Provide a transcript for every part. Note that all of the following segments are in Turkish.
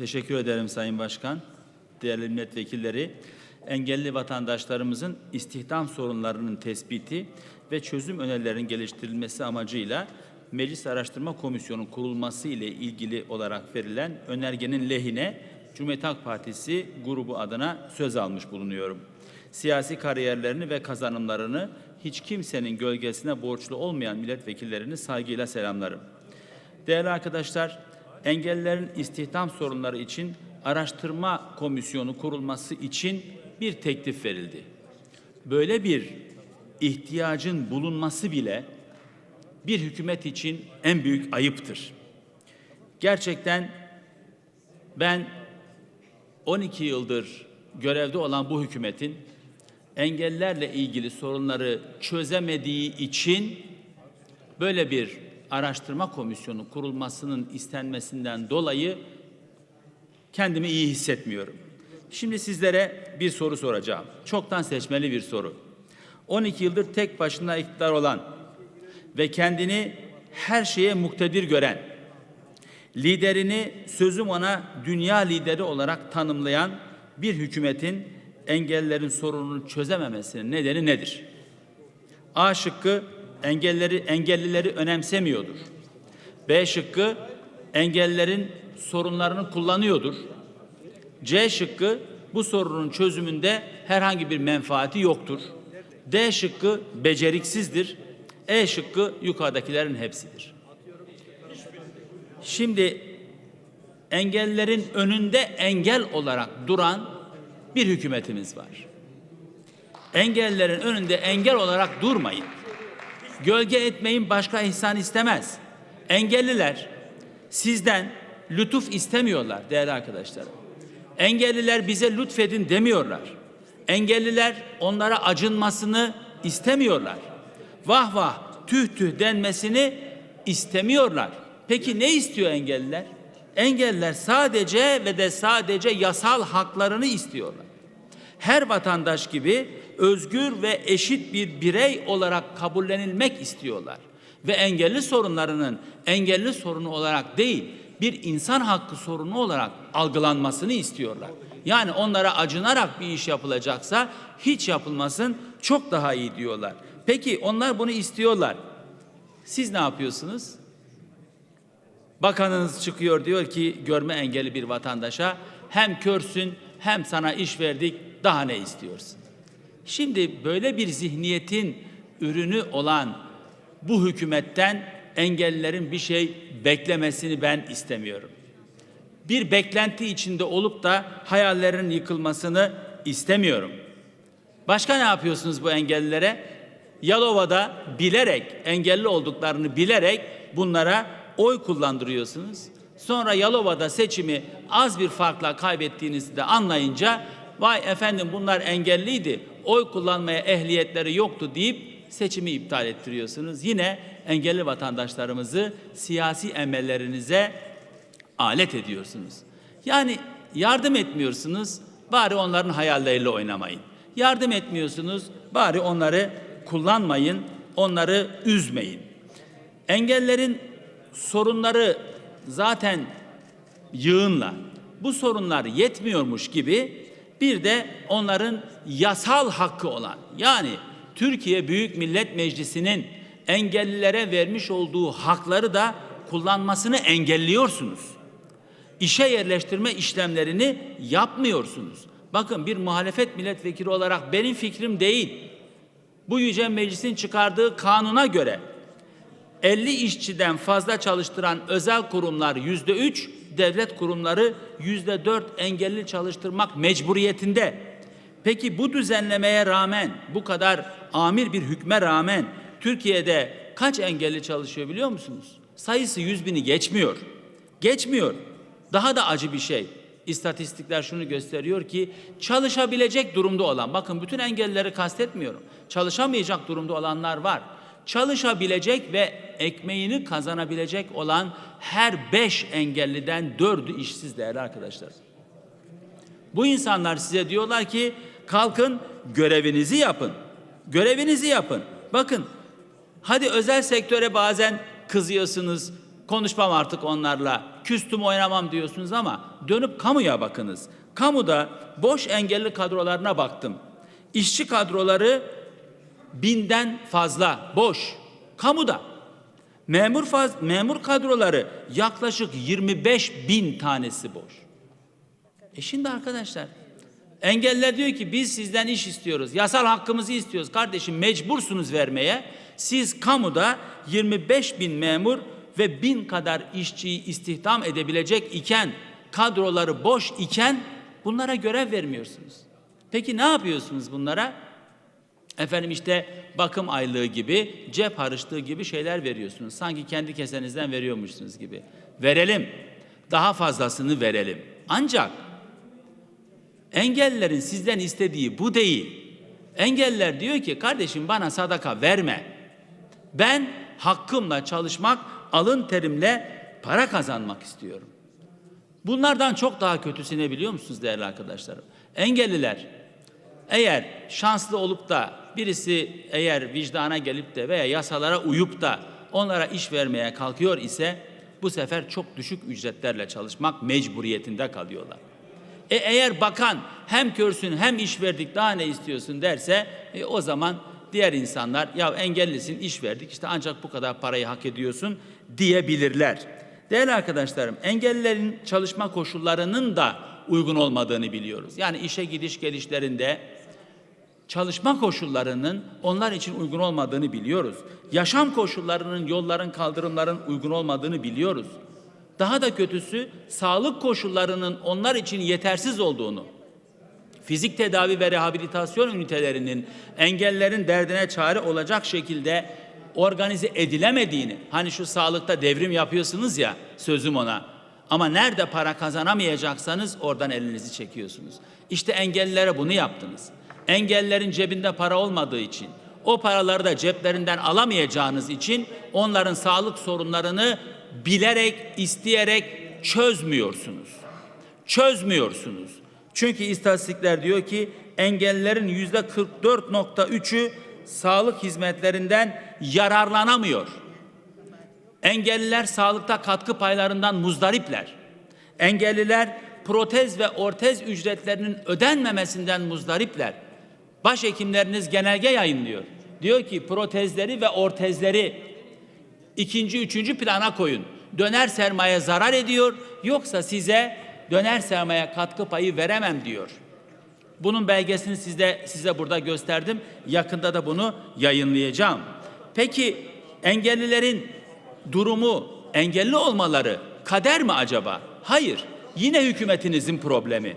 Teşekkür ederim Sayın Başkan. Değerli milletvekilleri, engelli vatandaşlarımızın istihdam sorunlarının tespiti ve çözüm önerilerinin geliştirilmesi amacıyla Meclis Araştırma Komisyonu kurulması ile ilgili olarak verilen önergenin lehine Cumhuriyet Halk Partisi grubu adına söz almış bulunuyorum. Siyasi kariyerlerini ve kazanımlarını hiç kimsenin gölgesine borçlu olmayan milletvekillerini saygıyla selamlarım. Değerli arkadaşlar, engellilerin istihdam sorunları için araştırma komisyonu kurulması için bir teklif verildi. Böyle bir ihtiyacın bulunması bile bir hükümet için en büyük ayıptır. Gerçekten ben 12 yıldır görevde olan bu hükümetin engellerle ilgili sorunları çözemediği için böyle bir araştırma komisyonu kurulmasının istenmesinden dolayı kendimi iyi hissetmiyorum. Şimdi sizlere bir soru soracağım. Çoktan seçmeli bir soru. 12 yıldır tek başına iktidar olan ve kendini her şeye muktedir gören, liderini sözüm ona dünya lideri olarak tanımlayan bir hükümetin engellerin sorununu çözememesinin nedeni nedir? A şıkkı engelleri engellileri önemsemiyordur. B şıkkı engellerin sorunlarını kullanıyordur. C şıkkı bu sorunun çözümünde herhangi bir menfaati yoktur. D şıkkı beceriksizdir. E şıkkı yukarıdakilerin hepsidir. Şimdi engellerin önünde engel olarak duran bir hükümetimiz var. Engellerin önünde engel olarak durmayın. Gölge etmeyin başka ihsan istemez. Engelliler sizden lütuf istemiyorlar değerli arkadaşlarım. Engelliler bize lütfedin demiyorlar. Engelliler onlara acınmasını istemiyorlar. Vah vah tüh tüh denmesini istemiyorlar. Peki ne istiyor engelliler? Engelliler sadece ve de sadece yasal haklarını istiyorlar. Her vatandaş gibi özgür ve eşit bir birey olarak kabullenilmek istiyorlar. Ve engelli sorunlarının engelli sorunu olarak değil, bir insan hakkı sorunu olarak algılanmasını istiyorlar. Yani onlara acınarak bir iş yapılacaksa hiç yapılmasın çok daha iyi diyorlar. Peki onlar bunu istiyorlar. Siz ne yapıyorsunuz? Bakanınız çıkıyor diyor ki görme engelli bir vatandaşa hem körsün hem sana iş verdik daha ne istiyorsun? Şimdi böyle bir zihniyetin ürünü olan bu hükümetten engellilerin bir şey beklemesini ben istemiyorum. Bir beklenti içinde olup da hayallerin yıkılmasını istemiyorum. Başka ne yapıyorsunuz bu engellilere? Yalova'da bilerek, engelli olduklarını bilerek bunlara oy kullandırıyorsunuz. Sonra Yalova'da seçimi az bir farkla kaybettiğinizi de anlayınca vay efendim bunlar engelliydi, oy kullanmaya ehliyetleri yoktu deyip seçimi iptal ettiriyorsunuz. Yine engelli vatandaşlarımızı siyasi emellerinize alet ediyorsunuz. Yani yardım etmiyorsunuz, bari onların hayalleriyle oynamayın. Yardım etmiyorsunuz, bari onları kullanmayın, onları üzmeyin. Engellerin sorunları zaten yığınla. Bu sorunlar yetmiyormuş gibi bir de onların yasal hakkı olan yani Türkiye Büyük Millet Meclisi'nin engellilere vermiş olduğu hakları da kullanmasını engelliyorsunuz. İşe yerleştirme işlemlerini yapmıyorsunuz. Bakın bir muhalefet milletvekili olarak benim fikrim değil. Bu yüce meclisin çıkardığı kanuna göre 50 işçiden fazla çalıştıran özel kurumlar yüzde üç, devlet kurumları yüzde dört engelli çalıştırmak mecburiyetinde. Peki bu düzenlemeye rağmen, bu kadar amir bir hükme rağmen Türkiye'de kaç engelli çalışıyor biliyor musunuz? Sayısı yüz bini geçmiyor. Geçmiyor. Daha da acı bir şey. İstatistikler şunu gösteriyor ki çalışabilecek durumda olan, bakın bütün engellileri kastetmiyorum. Çalışamayacak durumda olanlar var çalışabilecek ve ekmeğini kazanabilecek olan her beş engelliden dördü işsiz değerli arkadaşlar. Bu insanlar size diyorlar ki kalkın görevinizi yapın. Görevinizi yapın. Bakın hadi özel sektöre bazen kızıyorsunuz, Konuşmam artık onlarla. Küstüm oynamam diyorsunuz ama dönüp kamuya bakınız. Kamuda boş engelli kadrolarına baktım. İşçi kadroları binden fazla boş. Kamuda. Memur faz, memur kadroları yaklaşık 25 bin tanesi boş. E şimdi arkadaşlar engeller diyor ki biz sizden iş istiyoruz. Yasal hakkımızı istiyoruz. Kardeşim mecbursunuz vermeye. Siz kamuda 25 bin memur ve bin kadar işçiyi istihdam edebilecek iken kadroları boş iken bunlara görev vermiyorsunuz. Peki ne yapıyorsunuz bunlara? Efendim işte bakım aylığı gibi, cep harçlığı gibi şeyler veriyorsunuz. Sanki kendi kesenizden veriyormuşsunuz gibi. Verelim. Daha fazlasını verelim. Ancak engellilerin sizden istediği bu değil. Engelliler diyor ki kardeşim bana sadaka verme. Ben hakkımla çalışmak, alın terimle para kazanmak istiyorum. Bunlardan çok daha kötüsü ne biliyor musunuz değerli arkadaşlarım? Engelliler eğer şanslı olup da birisi eğer vicdana gelip de veya yasalara uyup da onlara iş vermeye kalkıyor ise bu sefer çok düşük ücretlerle çalışmak mecburiyetinde kalıyorlar. E eğer bakan hem körsün hem iş verdik daha ne istiyorsun derse e, o zaman diğer insanlar ya engellisin iş verdik işte ancak bu kadar parayı hak ediyorsun diyebilirler. Değerli arkadaşlarım engellilerin çalışma koşullarının da uygun olmadığını biliyoruz. Yani işe gidiş gelişlerinde çalışma koşullarının onlar için uygun olmadığını biliyoruz. Yaşam koşullarının, yolların, kaldırımların uygun olmadığını biliyoruz. Daha da kötüsü sağlık koşullarının onlar için yetersiz olduğunu, fizik tedavi ve rehabilitasyon ünitelerinin engellerin derdine çare olacak şekilde organize edilemediğini, hani şu sağlıkta devrim yapıyorsunuz ya sözüm ona. Ama nerede para kazanamayacaksanız oradan elinizi çekiyorsunuz. İşte engellilere bunu yaptınız. Engellerin cebinde para olmadığı için, o paraları da ceplerinden alamayacağınız için onların sağlık sorunlarını bilerek, isteyerek çözmüyorsunuz. Çözmüyorsunuz. Çünkü istatistikler diyor ki engellilerin yüzde 44.3'ü sağlık hizmetlerinden yararlanamıyor. Engelliler sağlıkta katkı paylarından muzdaripler. Engelliler protez ve ortez ücretlerinin ödenmemesinden muzdaripler. Başhekimleriniz genelge yayınlıyor. Diyor ki protezleri ve ortezleri ikinci, üçüncü plana koyun. Döner sermaye zarar ediyor, yoksa size döner sermaye katkı payı veremem diyor. Bunun belgesini size, size burada gösterdim. Yakında da bunu yayınlayacağım. Peki engellilerin durumu, engelli olmaları kader mi acaba? Hayır. Yine hükümetinizin problemi.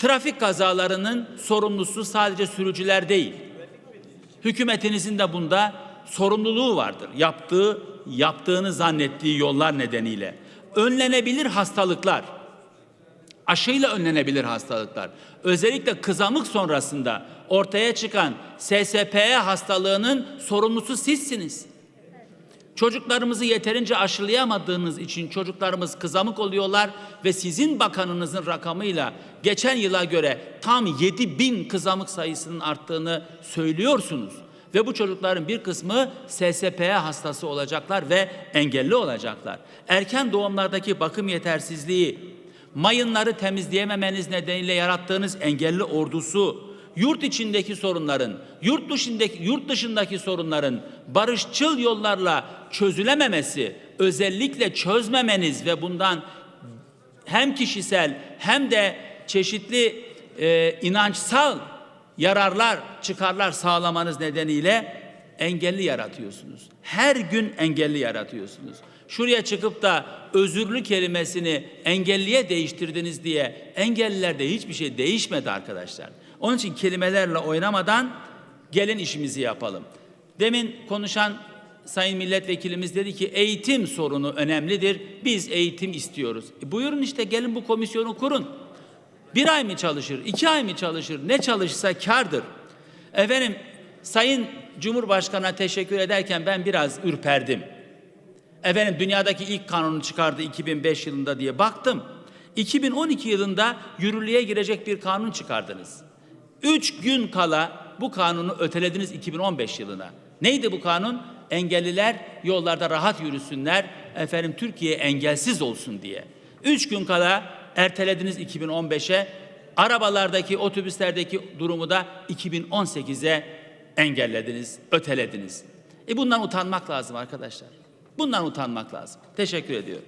Trafik kazalarının sorumlusu sadece sürücüler değil. Hükümetinizin de bunda sorumluluğu vardır. Yaptığı, yaptığını zannettiği yollar nedeniyle. Önlenebilir hastalıklar, aşıyla önlenebilir hastalıklar. Özellikle kızamık sonrasında ortaya çıkan SSPE hastalığının sorumlusu sizsiniz. Çocuklarımızı yeterince aşılayamadığınız için çocuklarımız kızamık oluyorlar ve sizin bakanınızın rakamıyla geçen yıla göre tam 7 bin kızamık sayısının arttığını söylüyorsunuz. Ve bu çocukların bir kısmı SSP'ye hastası olacaklar ve engelli olacaklar. Erken doğumlardaki bakım yetersizliği, mayınları temizleyememeniz nedeniyle yarattığınız engelli ordusu, yurt içindeki sorunların, yurt dışındaki yurt dışındaki sorunların barışçıl yollarla çözülememesi, özellikle çözmemeniz ve bundan hem kişisel hem de çeşitli e, inançsal yararlar, çıkarlar sağlamanız nedeniyle engelli yaratıyorsunuz. Her gün engelli yaratıyorsunuz. Şuraya çıkıp da özürlü kelimesini engelliye değiştirdiniz diye engellilerde hiçbir şey değişmedi arkadaşlar. Onun için kelimelerle oynamadan gelin işimizi yapalım. Demin konuşan Sayın Milletvekilimiz dedi ki eğitim sorunu önemlidir. Biz eğitim istiyoruz. E buyurun işte gelin bu komisyonu kurun. Bir ay mı çalışır, iki ay mı çalışır, ne çalışsa kardır. Efendim Sayın Cumhurbaşkanı'na teşekkür ederken ben biraz ürperdim. Efendim dünyadaki ilk kanunu çıkardı 2005 yılında diye baktım. 2012 yılında yürürlüğe girecek bir kanun çıkardınız. Üç gün kala bu kanunu ötelediniz 2015 yılına. Neydi bu kanun? engelliler yollarda rahat yürüsünler. Efendim Türkiye engelsiz olsun diye. Üç gün kala ertelediniz 2015'e. Arabalardaki, otobüslerdeki durumu da 2018'e engellediniz, ötelediniz. E bundan utanmak lazım arkadaşlar. Bundan utanmak lazım. Teşekkür ediyorum.